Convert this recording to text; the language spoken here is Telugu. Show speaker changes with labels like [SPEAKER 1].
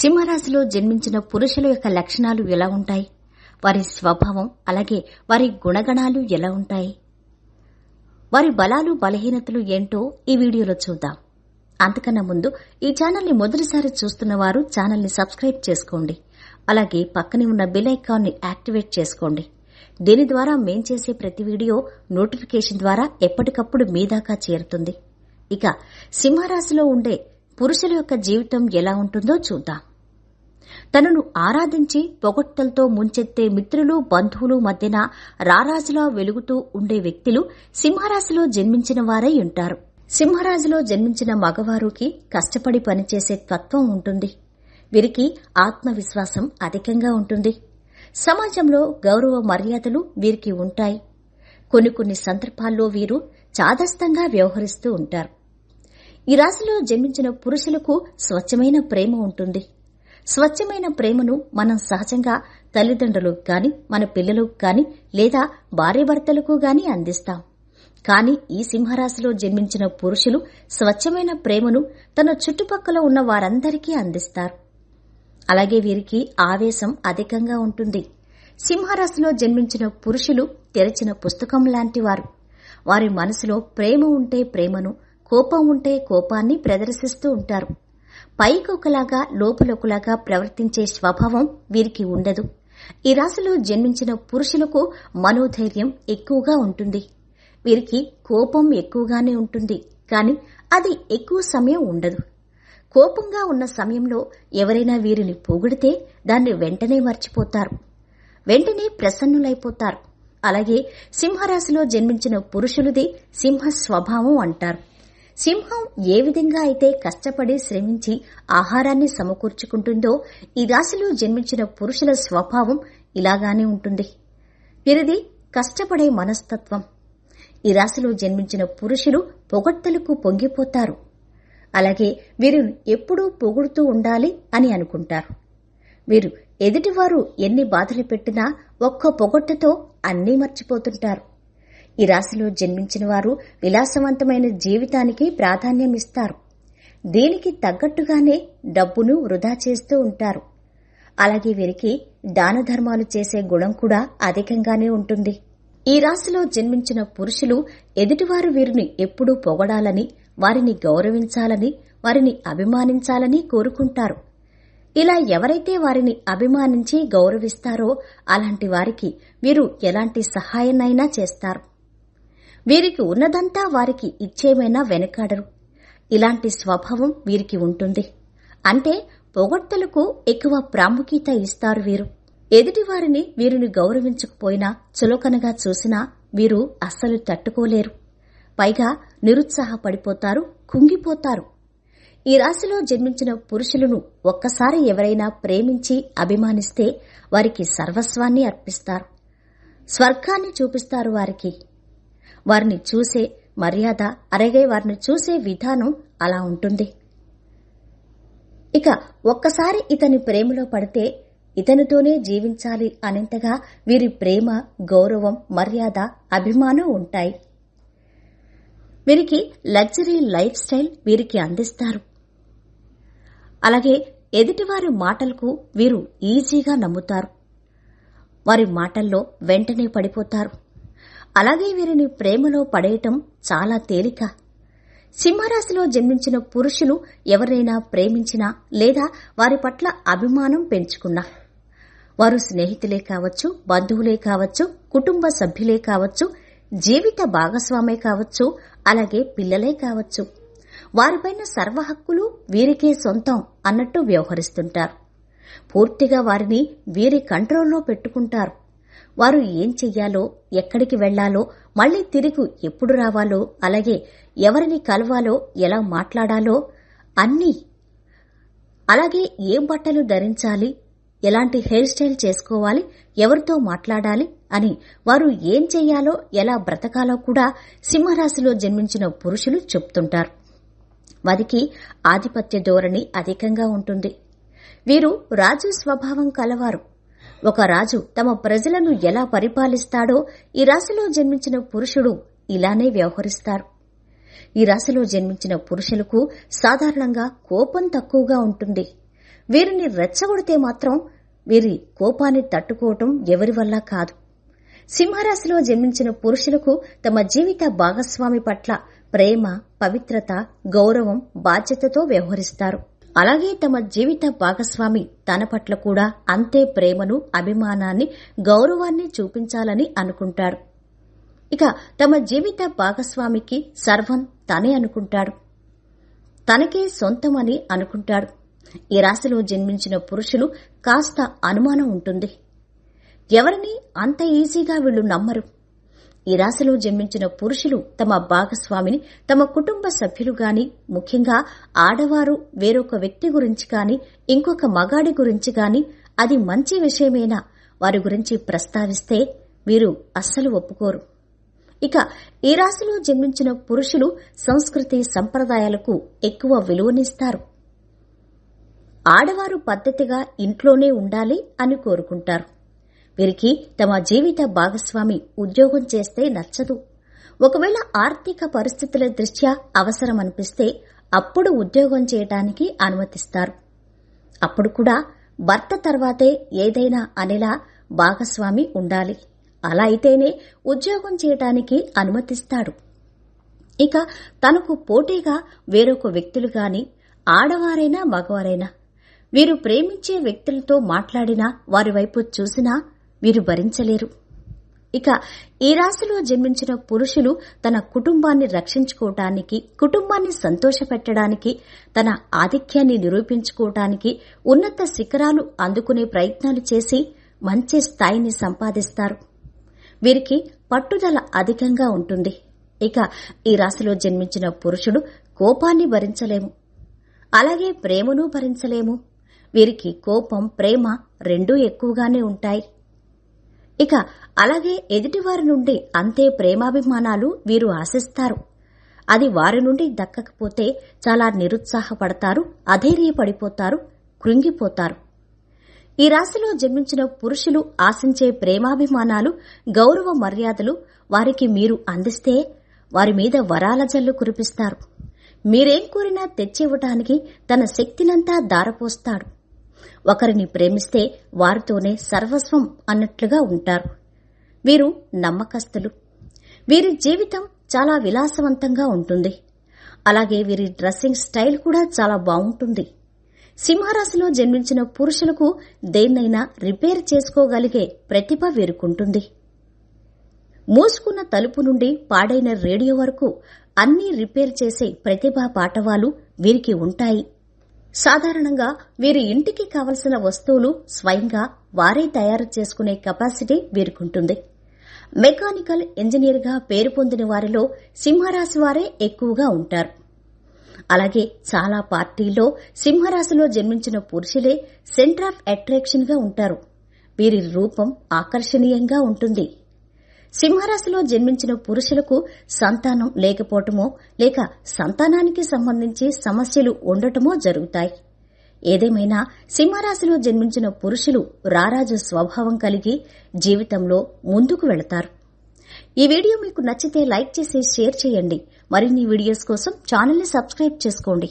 [SPEAKER 1] సింహరాశిలో జన్మించిన పురుషుల యొక్క లక్షణాలు ఎలా ఉంటాయి? వారి స్వభావం అలాగే వారి గుణగణాలు ఎలా ఉంటాయి? వారి బలాలు బలహీనతలు ఏంటో ఈ వీడియోలో చూద్దాం. అంతకన్నా ముందు ఈ ఛానల్ని మొదటిసారి చూస్తున్న వారు ఛానల్ని సబ్స్క్రైబ్ చేసుకోండి. అలాగే పక్కనే ఉన్న బెల్ ఐకాన్ని యాక్టివేట్ చేసుకోండి. దీని ద్వారా మేం చేసే ప్రతి వీడియో నోటిఫికేషన్ ద్వారా ఎప్పటికప్పుడు మీ దాకా చేరుతుంది. ఇక సింహరాశిలో ఉండే పురుషుల యొక్క జీవితం ఎలా ఉంటుందో చూద్దాం. తనను ఆరాధించి పొగట్టలతో ముంచెత్తే మిత్రులు బంధువులు మధ్యన రారాజులా వెలుగుతూ ఉండే వ్యక్తులు సింహరాశిలో జన్మించిన వారై ఉంటారు. సింహరాజులో జన్మించిన మగవారికి కష్టపడి పనిచేసే తత్వం ఉంటుంది. వీరికి ఆత్మవిశ్వాసం అధికంగా ఉంటుంది. సమాజంలో గౌరవ మర్యాదలు వీరికి ఉంటాయి. కొన్ని కొన్ని సందర్భాల్లో వీరు చాదస్తంగా వ్యవహరిస్తూ ఉంటారు. ఈ రాశిలో జన్మించిన పురుషులకు స్వచ్ఛమైన ప్రేమ ఉంటుంది. స్వచ్ఛమైన ప్రేమను మనం సహజంగా తల్లిదండ్రులకు గాని మన పిల్లలకు గాని లేదా భార్యాభర్తలకు గాని అందిస్తాం. కానీ ఈ సింహరాశిలో జన్మించిన పురుషులు స్వచ్ఛమైన ప్రేమను తన చుట్టుపక్కల ఉన్న వారందరికీ అందిస్తారు. అలాగే వీరికి ఆవేశం అధికంగా ఉంటుంది. సింహరాశిలో జన్మించిన పురుషులు తెరచిన పుస్తకం లాంటివారు వారి మనసులో ప్రేమ ఉంటే ప్రేమను కోపం ఉంటే కోపాన్ని ప్రదర్శిస్తూ ఉంటారు. పైకి ఒకలాగా లోపలొకలాగా ప్రవర్తించే స్వభావం వీరికి ఉండదు. ఈ రాశిలో జన్మించిన పురుషులకు మనోధైర్యం ఎక్కువగా ఉంటుంది. వీరికి కోపం ఎక్కువగానే ఉంటుంది కానీ అది ఎక్కువ సమయం ఉండదు. కోపంగా ఉన్న సమయంలో ఎవరైనా వీరిని పొగిడితే దాన్ని వెంటనే మర్చిపోతారు. వెంటనే ప్రసన్నులైపోతారు. అలాగే సింహరాశిలో జన్మించిన పురుషులది సింహ స్వభావం అంటారు. సింహం ఏ విధంగా అయితే కష్టపడి శ్రమించి ఆహారాన్ని సమకూర్చుకుంటుందో ఈ రాశిలో జన్మించిన పురుషుల స్వభావం ఇలాగానే ఉంటుంది. వీరిది కష్టపడే మనస్తత్వం. ఈ రాశిలో జన్మించిన పురుషులు పొగడ్తలకు పొంగిపోతారు. అలాగే వీరు ఎప్పుడూ పొగుడుతూ ఉండాలి అని అనుకుంటారు. వీరు ఎదుటివారు ఎన్ని బాధలు పెట్టినా ఒక్క పొగట్టుతో అన్నీ మర్చిపోతుంటారు. ఈ రాశిలో జన్మించిన వారు విలాసవంతమైన జీవితానికి ప్రాధాన్యం ఇస్తారు. దీనికి తగ్గట్టుగానే డబ్బును వృధా చేస్తూ ఉంటారు. అలాగే వీరికి దాన ధర్మాలు చేసే గుణం కూడా అధికంగానే ఉంటుంది. ఈ రాశిలో జన్మించిన పురుషులు ఎదుటివారు వీరిని ఎప్పుడూ పొగడాలని వారిని గౌరవించాలని వారిని అభిమానించాలని కోరుకుంటారు. ఇలా ఎవరైతే వారిని అభిమానించి గౌరవిస్తారో అలాంటి వారికి వీరు ఎలాంటి సహాయనైనా చేస్తారు. వీరికి ఉన్నదంతా వారికి ఇచ్చేమైనా వెనకాడరు. ఇలాంటి స్వభావం వీరికి ఉంటుంది. అంటే పొగడ్తలకు ఎక్కువ ప్రాముఖ్యత ఇస్తారు వీరు. ఎదుటివారిని వీరిని గౌరవించకపోయినా చులకనగా చూసినా వీరు అస్సలు తట్టుకోలేరు. పైగా నిరుత్సాహపడిపోతారు కుంగిపోతారు. ఈ రాశిలో జన్మించిన పురుషులను ఒక్కసారి ఎవరైనా ప్రేమించి అభిమానిస్తే వారికి సర్వస్వాన్ని అర్పిస్తారు. స్వర్గాన్ని చూపిస్తారు వారికి. వారిని చూసే మర్యాద అలాగే వారిని చూసే విధానం అలా ఉంటుంది. ఇక ఒక్కసారి ఇతని ప్రేమలో పడితే ఇతనితోనే జీవించాలి అనేంతగా వీరి ప్రేమ గౌరవం మర్యాద అభిమానం ఉంటాయి. వీరికి లగ్జరీ లైఫ్ స్టైల్ వీరికి అందిస్తారు. అలాగే ఎదుటివారి మాటలకు వీరు ఈజీగా నమ్ముతారు. వారి మాటల్లో వెంటనే పడిపోతారు. అలాగే వీరిని ప్రేమలో పడేయటం చాలా తేలిక. సింహరాశిలో జన్మించిన పురుషులు ఎవరైనా ప్రేమించినా లేదా వారి పట్ల అభిమానం పెంచుకున్నా. వారు స్నేహితులే కావచ్చు బంధువులే కావచ్చు కుటుంబ సభ్యులే కావచ్చు జీవిత భాగస్వామే కావచ్చు అలాగే పిల్లలే కావచ్చు. వారిపైన సర్వ హక్కులు వీరికే సొంతం అన్నట్టు వ్యవహరిస్తుంటారు. పూర్తిగా వారిని వీరి కంట్రోల్లో పెట్టుకుంటారు. వారు ఏం చెయ్యాలో ఎక్కడికి వెళ్ళాలో మళ్ళీ తిరిగి ఎప్పుడు రావాలో అలాగే ఎవరిని కలవాలో ఎలా మాట్లాడాలో అన్నీ. అలాగే ఏ బట్టలు ధరించాలి ఎలాంటి హెయిర్ స్టైల్ చేసుకోవాలి ఎవరితో మాట్లాడాలి అని వారు ఏం చెయ్యాలో ఎలా బ్రతకాలో కూడా సింహరాశిలో జన్మించిన పురుషులు చెప్తుంటారు. వారికి ఆధిపత్య ధోరణి అధికంగా ఉంటుంది. వీరు రాజు స్వభావం కలవారు. ఒక రాజు తమ ప్రజలను ఎలా పరిపాలిస్తాడో ఈ రాశిలో జన్మించిన పురుషుడు ఇలానే వ్యవహరిస్తారు. ఈ రాశిలో జన్మించిన పురుషులకు సాధారణంగా కోపం తక్కువగా ఉంటుంది. వీరిని రెచ్చగొడితే మాత్రం వీరి కోపాన్ని తట్టుకోవటం ఎవరి వల్ల కాదు. సింహరాశిలో జన్మించిన పురుషులకు తమ జీవిత భాగస్వామి పట్ల ప్రేమ పవిత్రత గౌరవం బాధ్యతతో వ్యవహరిస్తారు. అలాగే తమ జీవిత భాగస్వామి తన పట్ల కూడా అంతే ప్రేమను అభిమానాన్ని గౌరవాన్ని చూపించాలని అనుకుంటాడు. ఇక తమ జీవిత భాగస్వామికి సర్వం తనే అనుకుంటాడు. తనకే సొంతమని అనుకుంటాడు. ఈ రాశిలో జన్మించిన పురుషులు కాస్త అనుమానం ఉంటుంది. ఎవరిని అంత ఈజీగా వీళ్ళు నమ్మరు. ఈ రాశిలో జన్మించిన పురుషులు తమ భాగస్వామిని తమ కుటుంబ సభ్యులు గాని ముఖ్యంగా ఆడవారు వేరొక వ్యక్తి గురించి గాని ఇంకొక మగాడి గురించి గాని అది మంచి విషయమేనా? వారి గురించి ప్రస్తావిస్తే వీరు అస్సలు ఒప్పుకోరు. ఇక ఈ రాశిలో జన్మించిన పురుషులు సంస్కృతి సంప్రదాయాలకు ఎక్కువ విలువనిస్తారు. ఆడవారు పద్ధతిగా ఇంట్లోనే ఉండాలి అని కోరుకుంటారు. వీరికి తమ జీవిత భాగస్వామి ఉద్యోగం చేస్తే నచ్చదు. ఒకవేళ ఆర్థిక పరిస్థితుల దృష్ట్యా అవసరమనిపిస్తే అప్పుడు ఉద్యోగం చేయటానికి అనుమతిస్తారు. అప్పుడు కూడా భర్త తర్వాతే ఏదైనా అనేలా భాగస్వామి ఉండాలి. అలా అయితేనే ఉద్యోగం చేయటానికి అనుమతిస్తాడు. ఇక తనకు పోటీగా వేరొక వ్యక్తులు గాని ఆడవారైనా మగవారైనా వీరు ప్రేమించే వ్యక్తులతో మాట్లాడినా వారి వైపు చూసినా వీరు భరించలేరు. ఇక ఈ రాశిలో జన్మించిన పురుషులు తన కుటుంబాన్ని రక్షించుకోవటానికి కుటుంబాన్ని సంతోషపెట్టడానికి తన ఆధిక్యాన్ని నిరూపించుకోవటానికి ఉన్నత శిఖరాలు అందుకునే ప్రయత్నాలు చేసి మంచి స్థాయిని సంపాదిస్తారు. వీరికి పట్టుదల అధికంగా ఉంటుంది. ఇక ఈ రాశిలో జన్మించిన పురుషుడు కోపాన్ని భరించలేము. అలాగే ప్రేమను భరించలేము. వీరికి కోపం ప్రేమ రెండూ ఎక్కువగానే ఉంటాయి. ఇక అలాగే ఎదుటివారి నుండి అంతే ప్రేమాభిమానాలు వీరు ఆశిస్తారు. అది వారి నుండి దక్కకపోతే చాలా నిరుత్సాహపడతారు అధైర్యపడిపోతారు కృంగిపోతారు. ఈ రాశిలో జన్మించిన పురుషులు ఆశించే ప్రేమాభిమానాలు గౌరవ మర్యాదలు వారికి మీరు అందిస్తే వారి మీద వరాల జల్లు కురిపిస్తారు. మీరేం కోరినా తెచ్చివ్వటానికి తన శక్తినంతా దారపోస్తాడు. ఒకరిని ప్రేమిస్తే వారితోనే సర్వస్వం అన్నట్లుగా ఉంటారు. వీరు నమ్మకస్తులు. వీరి జీవితం చాలా విలాసవంతంగా ఉంటుంది. అలాగే వీరి డ్రెస్సింగ్ స్టైల్ కూడా చాలా బాగుంటుంది. సింహరాశిలో జన్మించిన పురుషులకు దేన్నైనా రిపేర్ చేసుకోగలిగే ప్రతిభ వీరుకుంటుంది. మూసుకున్న తలుపు నుండి పాడైన రేడియో వరకు అన్నీ రిపేర్ చేసే ప్రతిభా పాటవాలు వీరికి ఉంటాయి. సాధారణంగా వీరి ఇంటికి కావలసిన వస్తువులు స్వయంగా వారే తయారు చేసుకునే కెపాసిటీ వీరికుంటుంది. మెకానికల్ ఇంజనీర్గా పేరు పొందిన వారిలో సింహరాశి వారే ఎక్కువగా ఉంటారు. అలాగే చాలా పార్టీల్లో సింహరాశిలో జన్మించిన పురుషులే సెంటర్ ఆఫ్ అట్రాక్షన్గా ఉంటారు. వీరి రూపం ఆకర్షణీయంగా ఉంటుంది. సింహరాశిలో జన్మించిన పురుషులకు సంతానం లేకపోవటమో లేక సంతానానికి సంబంధించి సమస్యలు ఉండటమో జరుగుతాయి. ఏదేమైనా సింహరాశిలో జన్మించిన పురుషులు రారాజు స్వభావం కలిగి జీవితంలో ముందుకు వెళతారు. ఈ వీడియో మీకు నచ్చితే లైక్ చేసి షేర్ చేయండి. మరిన్ని వీడియోస్ కోసం ఛానల్ని సబ్స్క్రైబ్ చేసుకోండి.